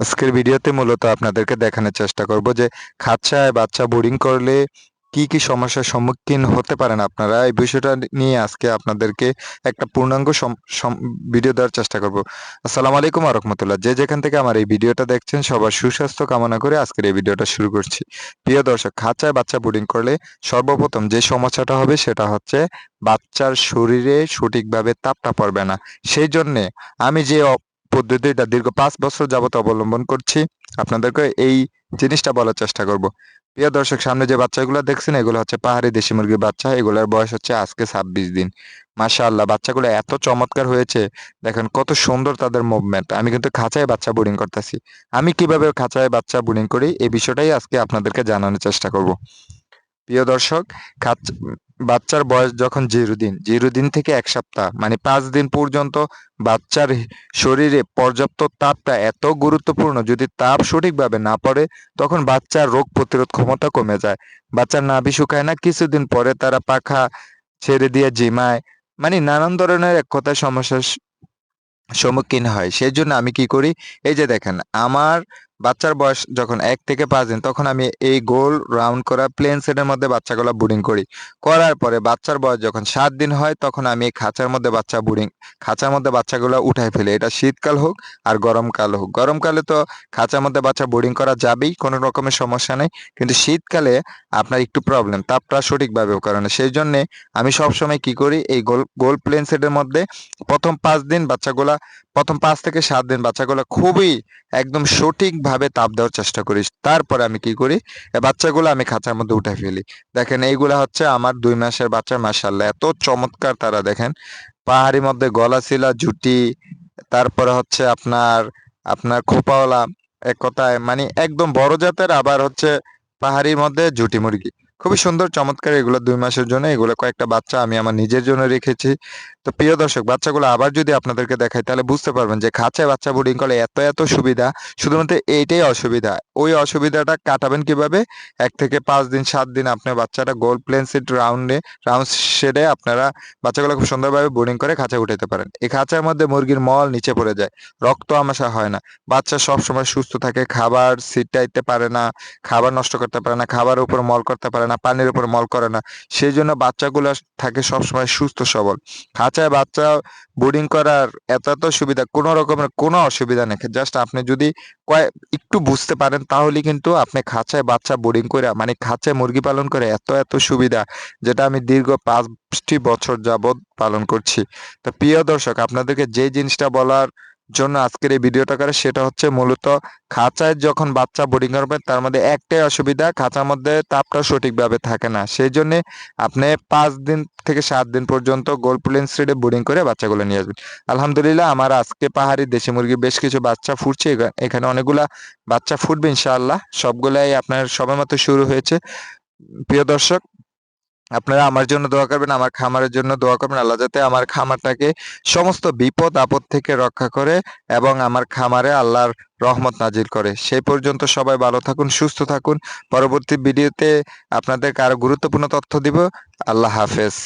আজকের ভিডিওতে মূলত আপনাদেরকে দেখানোর চেষ্টা করব যে খাঁচায় বাচ্চা বোর্ডিং করলে কি কি সমস্যার সম্মুখীন হতে পারেন আপনারা। এই বিষয়টা নিয়ে আজকে আপনাদেরকে একটা পূর্ণাঙ্গ ভিডিও দেওয়ার চেষ্টা করব। আসসালামু আলাইকুম রহমতুল্লাহ যে যেখান থেকে আমার এই ভিডিওটা দেখছেন, সবার সুস্বাস্থ্য কামনা করে আজকের এই ভিডিওটা শুরু করছি। প্রিয় দর্শক, খাঁচায় বাচ্চা বোর্ডিং করলে সর্বপ্রথম যে সমস্যাটা হবে সেটা হচ্ছে বাচ্চার শরীরে সঠিকভাবে তাপটা পড়বে না। সেই জন্যে আমি যে অ- পদ্ধতিটা দীর্ঘ পাঁচ বছর যাবত অবলম্বন করছি। আপনাদেরকে এই জিনিসটা বলার চেষ্টা করব। প্রিয় দর্শক, সামনে যে বাচ্চাগুলো দেখছেন, এগুলো হচ্ছে পাহাড়ি দেশি মুরগির বাচ্চা। এগুলোর বয়স হচ্ছে আজকে ছাব্বিশ দিন। মাশাআল্লাহ, বাচ্চাগুলো এত চমৎকার হয়েছে। দেখেন কত সুন্দর তাদের মুভমেন্ট আমি কিন্তু খাঁচায় বাচ্চা বোর্ডিং করতেছি। আমি কীভাবে খাঁচায় বাচ্চা বোর্ডিং করি, এই বিষয়টাই আজকে আপনাদেরকে জানানোর চেষ্টা করব। প্রিয় দর্শক, খাঁচ বাচ্চার বয়স যখন জিরো দিন জিরো দিন থেকে এক সপ্তাহ মানে পাঁচ দিন পর্যন্ত বাচ্চার শরীরে পর্যাপ্ত তাপটা এত গুরুত্বপূর্ণ, যদি তাপ সঠিকভাবে না পড়ে, তখন বাচ্চার রোগ প্রতিরোধ ক্ষমতা কমে যায়। বাচ্চার নাভি শুকায় না, কিছুদিন পরে তারা পাখা ছেড়ে দিয়ে জিমায়। মানে নানান ধরনের এক কথায় সমস্যার সম্মুখীন হয়। সেই জন্য আমি কি করি, এই যে দেখেন, আমার বাচ্চার বয়স যখন এক থেকে পাঁচ দিন, তখন আমি এই গোল রাউন্ড করা প্লেন সেটের মধ্যে বাচ্চাগুলো বুডিং করি। করার পরে বাচ্চার বয়স যখন সাত দিন হয়, তখন আমি এই খাঁচার মধ্যে বাচ্চা বুডিং খাঁচার মধ্যে বাচ্চাগুলো উঠাই ফেলি। এটা শীতকাল হোক আর গরমকাল হোক। গরমকালে তো খাঁচার মধ্যে বাচ্চা বোর্ডিং করা যাবেই, কোনো রকমের সমস্যা নেই। কিন্তু শীতকালে আপনার একটু প্রবলেম তাপটা সঠিকভাবে করে না সেই জন্যে আমি সবসময় কি করি, এই গোল গোল প্লেন সেটের মধ্যে প্রথম পাঁচ দিন বাচ্চাগুলা প্রথম পাঁচ থেকে সাত দিন বাচ্চাগুলো খুবই একদম সঠিকভাবে তাপ দেওয়ার চেষ্টা করি। তারপরে আমি কি করি? বাচ্চাগুলো আমি খাঁচার মধ্যে উঠে ফেলি। দেখেন, এইগুলা হচ্ছে আমার দুই মাসের বাচ্চা মাসাল্লাহ এত চমৎকার তারা, দেখেন। পাহাড়ির মধ্যে গলা শিলা জুটি তারপরে হচ্ছে আপনার আপনার খোপাওয়ালা, এক কথায় মানে একদম বড় জাতের, আবার হচ্ছে পাহাড়ির মধ্যে জুটি মুরগি। খুবই সুন্দর, চমৎকার এগুলো দুই মাসের জন্য। এগুলো কয়েকটা বাচ্চা আমি আমার নিজের জন্য রেখেছি। তো প্রিয় দর্শক, বাচ্চাগুলো আবার যদি আপনাদেরকে দেখাই, তাহলে বুঝতে পারবেন যে খাঁচায় বাচ্চা বোর্ডিং করলে এত এত সুবিধা। শুধুমাত্র এইটাই অসুবিধা। ওই অসুবিধাটা কাটাবেন কীভাবে? এক থেকে পাঁচ দিন, সাত দিন আপনার বাচ্চাটা গোল প্লেন সিট রাউন্ডে রাউন্ড শেডে আপনারা বাচ্চাগুলো খুব সুন্দরভাবে বোর্ডিং করে খাঁচা উঠাতে পারেন। এই খাঁচার মধ্যে মুরগির মল নিচে পড়ে যায়, রক্ত আমাশা হয় না। বাচ্চা সব সময় সুস্থ থাকে, খাবার সিটাইতে পারে না, খাবার নষ্ট করতে পারে না খাবারের উপর মল করতে পারে না, পানির উপর মল করে না, সেই জন্য বাচ্চাগুলো থাকে সবসময় সুস্থ সবল। খাঁচায় বাচ্চা বোর্ডিং করার এত এত সুবিধা, কোনো রকমের কোনো অসুবিধা নেই। জাস্ট আপনি যদি কয়, একটু বুঝতে পারেন তাহলে কিন্তু আপনি খাঁচায় বাচ্চা বোর্ডিং করে মানে খাঁচায় মুরগি পালন করে এত এত সুবিধা যেটা আমি দীর্ঘ পাঁচটি বছর যাবৎ পালন করছি। তো প্রিয় দর্শক, আপনাদেরকে যে জিনিসটা বলার জন্য আজকের এই ভিডিওটা করে, সেটা হচ্ছে মূলত খাঁচায় যখন বাচ্চা বোর্ডিং করবে, তার মধ্যে একটাই অসুবিধা, খাঁচার মধ্যে তাপটা সঠিকভাবে থাকে না। সেই জন্য আপনি পাঁচ দিন থেকে সাত দিন পর্যন্ত গোল প্লেন স্ট্রিটে বোর্ডিং করে বাচ্চাগুলো নিয়ে আসবেন। আলহামদুলিল্লাহ, আমার আজকে পাহাড়ি, দেশি মুরগি বেশ কিছু বাচ্চা ফুটছে এখা- এখানে অনেকগুলা বাচ্চা ফুটবে ইনশাআল্লাহ। সবগুলাই আপনার মতো শুরু হয়েছে। প্রিয় দর্শক আপনারা আমার জন্য দোয়া করবেন, আমার খামারের জন্য দোয়া করবেন, আল্লাহ যাতে আমার খামারটাকে সমস্ত বিপদ, আপদ থেকে রক্ষা করে এবং আমার খামারে আল্লাহর রহমত নাজির করে। সেই পর্যন্ত সবাই ভালো থাকুন, সুস্থ থাকুন। পরবর্তী ভিডিওতে আপনাদের আরও গুরুত্বপূর্ণ তথ্য দিব। আল্লাহ হাফেজ।